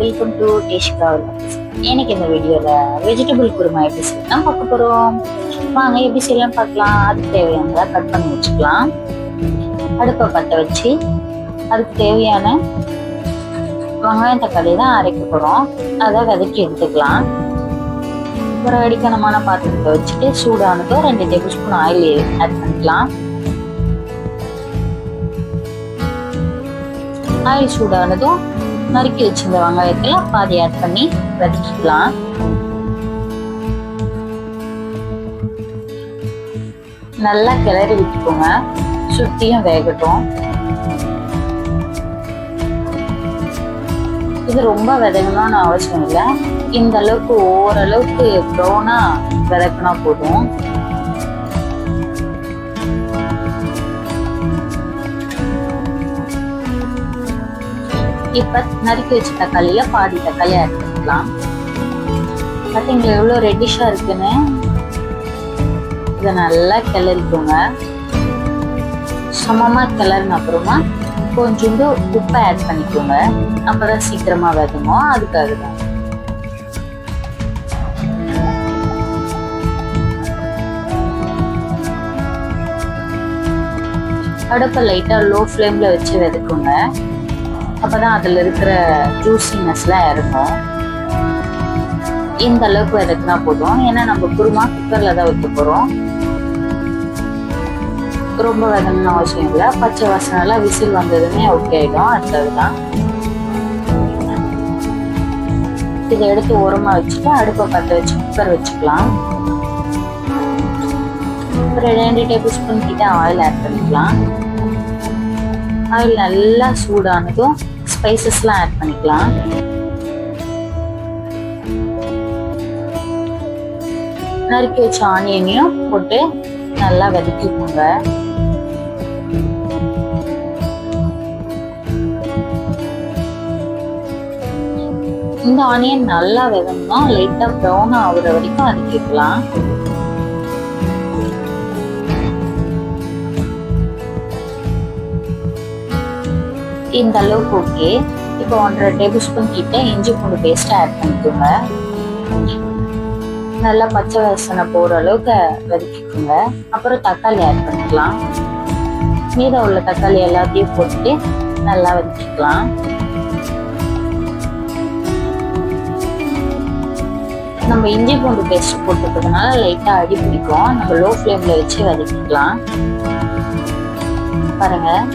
Welcome to டேஷிகா எனக்கு இந்த வீடியோவில் வெஜிடபிள் குருமா எப்படி செய்யலாம் பார்க்க போகிறோம் வாங்க எப்படி செய்யலாம் பார்க்கலாம். அதுக்கு தேவையானதை கட் பண்ணி வச்சுக்கலாம். அடுப்பை பற்ற வச்சு அதுக்கு தேவையான வெங்காயம் தக்காளி தான் அரைக்க போகிறோம் அதை வதக்கி எடுத்துக்கலாம். ஒரு அடிக்கணமான பாத்திரத்தை வச்சுட்டு சூடானதும் ரெண்டு டேபிள் ஸ்பூன் ஆயில் ஆட் பண்ணிக்கலாம். ஆயில் சூடானதும் நறுக்கி வச்சிருந்த வெங்காயத்துல பாதி ஆட் பண்ணி வதக்கிக்கலாம். நல்லா கிளறி விட்டுக்கோங்க. சுத்தியும் வேகட்டும். இது ரொம்ப விதங்கணும்னு அவசியம் இல்லை. இந்த அளவுக்கு ஓரளவுக்கு ப்ரௌனா விதக்குனா போதும். இப்ப நறுக்கி வச்ச தக்காளிய பாதி தக்காளி ஆட் பண்ணிக்கலாம் பார்த்தீங்களா எவ்வளோ ரெட்டிஷா இருக்குன்னு? இதை நல்லா கிளறிக்கோங்க. சமமா கிளறின அப்புறமா கொஞ்சோண்டு உப்பை ஆட் பண்ணிக்கோங்க. அப்பதான் சீக்கிரமா வேகமோ அதுக்காக தான் அடுப்பை லைட்டாக லோ ஃப்ளேமில் வச்சு வெதுக்குங்க அப்பதான் அதுல இருக்கிற ஜூஸினஸ்லாம் இறங்கும் இந்த அளவுக்கு வதக்குனா போதும். ஏன்னா நம்ம குருமா குக்கர்ல தான் வைக்க போறோம். ரொம்ப வதங்கணும் அவசியம் இல்லை. பச்சை வாசனைலாம் விசில் வந்ததுமே ஓகே ஆயிடும். அடுத்ததுதான். இதை எடுத்து உரமாக வச்சுட்டு அடுப்பை பற்ற வச்சு குக்கர் வச்சுக்கலாம். ஒரு ரெண்டு டேபிள் ஸ்பூன் கிட்ட ஆயில் ஆட் பண்ணிக்கலாம். ஆயில் நல்லா சூடானதும் ஸ்பைசஸ்லாம் ஆட் பண்ணிக்கலாம். நறுக்கி வச்ச ஆனியனையும் போட்டு நல்லா வதக்கிக்கோங்க. இந்த ஆனியன் நல்லா வதங்கினா லைட்டாக ப்ரௌன் ஆகுற வரைக்கும் வதக்கிக்கலாம் இந்த அளவுக்கு ஓகே இப்போ ஒன்றரை டேபிள் ஸ்பூன் கிட்ட இஞ்சி பூண்டு பேஸ்ட்டை ஆட் பண்ணிக்கோங்க. நல்லா பச்சை வாசனை போகிற அளவுக்கு வதக்கிக்கோங்க. அப்புறம் தக்காளி ஆட் பண்ணிக்கலாம். மீதம் உள்ள தக்காளி எல்லாத்தையும் போட்டு நல்லா வதக்கிக்கலாம். நம்ம இஞ்சி பூண்டு பேஸ்ட் போட்டுக்கிறதுனால லைட்டாக அடி பிடிக்கும். நம்ம லோ ஃப்ளேமில் வச்சு வதக்கிக்கலாம். பாருங்கள்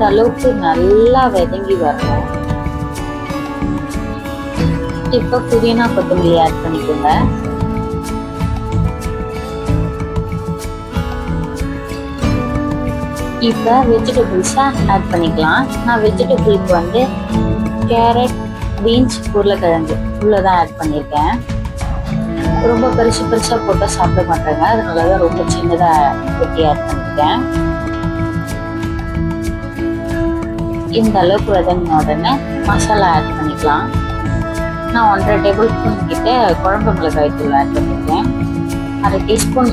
இந்த அளவுக்கு நல்லா வதங்கி வரணும். இப்ப புதினா கொத்தமல்லி ஆட் பண்ணிக்கோங்க. இப்ப வெஜிடபிள்ஸாக ஆட் பண்ணிக்கலாம். நான் வெஜிடபிளுக்கு வந்து கேரட் பீன்ஸ் உருளைக்கிழங்கு இவ்வளோதான் ஆட் பண்ணியிருக்கேன். ரொம்ப பெருசு பெருசாக போட்டால் சாப்பிட மாட்டாங்க. அதனால தான் ரொம்ப சின்னதாக வெட்டி ஆட் பண்ணியிருக்கேன். இந்த அளவுக்கு வதங்கின உடனே மசாலா ஆட் பண்ணிக்கலாம். நான் ஒன்றரை டேபிள் ஸ்பூன் கிட்ட குழம்பு மிளகாய் தூள் ஆட் பண்ணியிருக்கேன் அரை டீஸ்பூன்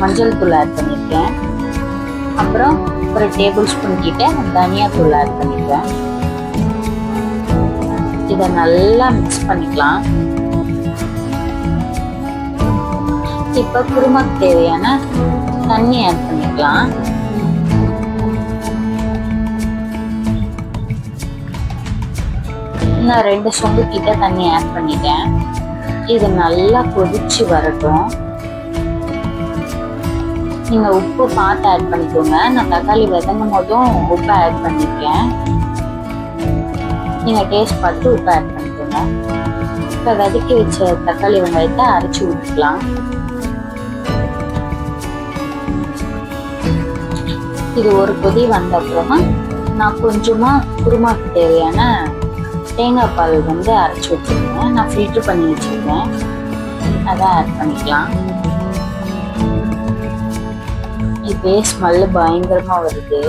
மஞ்சள் தூள் ஆட் பண்ணியிருக்கேன் அப்புறம் ஒரு டேபிள் ஸ்பூன் கிட்ட தனியா தூள் ஆட் பண்ணியிருக்கேன் இதை நல்லா மிக்ஸ் பண்ணிக்கலாம். இப்போ குருமாக்கு தேவையான தண்ணி ஆட் பண்ணிக்கலாம். நான் ரெண்டு சொம்பு கிட்ட தண்ணி ஆட் பண்ணிட்டேன். இது நல்லா கொதிச்சு வரட்டும். நீங்க உப்பு பார்த்து ஆட் பண்ணிக்கோங்க. நான் தக்காளி வதங்கும் போதும் உப்பு ஆட் பண்ணிருக்கேன். நீங்க டேஸ்ட் பார்த்து உப்பு ஆட் பண்ணிக்கோங்க. இப்போ வதக்கி வச்ச தக்காளி வெங்காயத்தை அரைச்சி விட்டுக்கலாம் இது ஒரு கொதி வந்த அப்புறமா நான் கொஞ்சமா குருமாக்கு தேவையான தேங்காய் பால் வந்து அரைச்சி வச்சுருக்கேன். நான் ஃபில்ட்ரு பண்ணி வச்சுருக்கேன். அதை ஆட் பண்ணிக்கலாம். இப்பே ஸ்மெல்லு பயங்கரமாக வருது.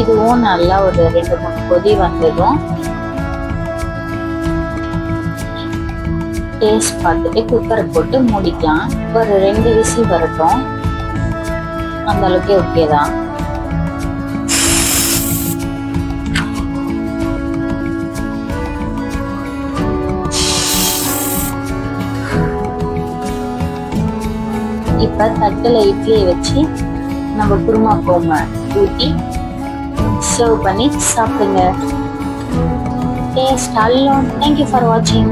இதுவும் நல்லா ஒரு ரெண்டு மூணு கொதி வந்ததும் டேஸ்ட் பார்த்துட்டு குக்கரை போட்டு மூடிக்கலாம். ஒரு ரெண்டு விசில் வரட்டும். அந்த அளவுக்கு ஓகே தான். இப்ப தட்டில் இட்லியை வச்சு நம்ம குருமா கோமை ஊத்தி சர்வ் பண்ணி சாப்பிடுங்க. டேஸ்ட் அல்லோன் தேங்க்யூ ஃபார் வாட்சிங்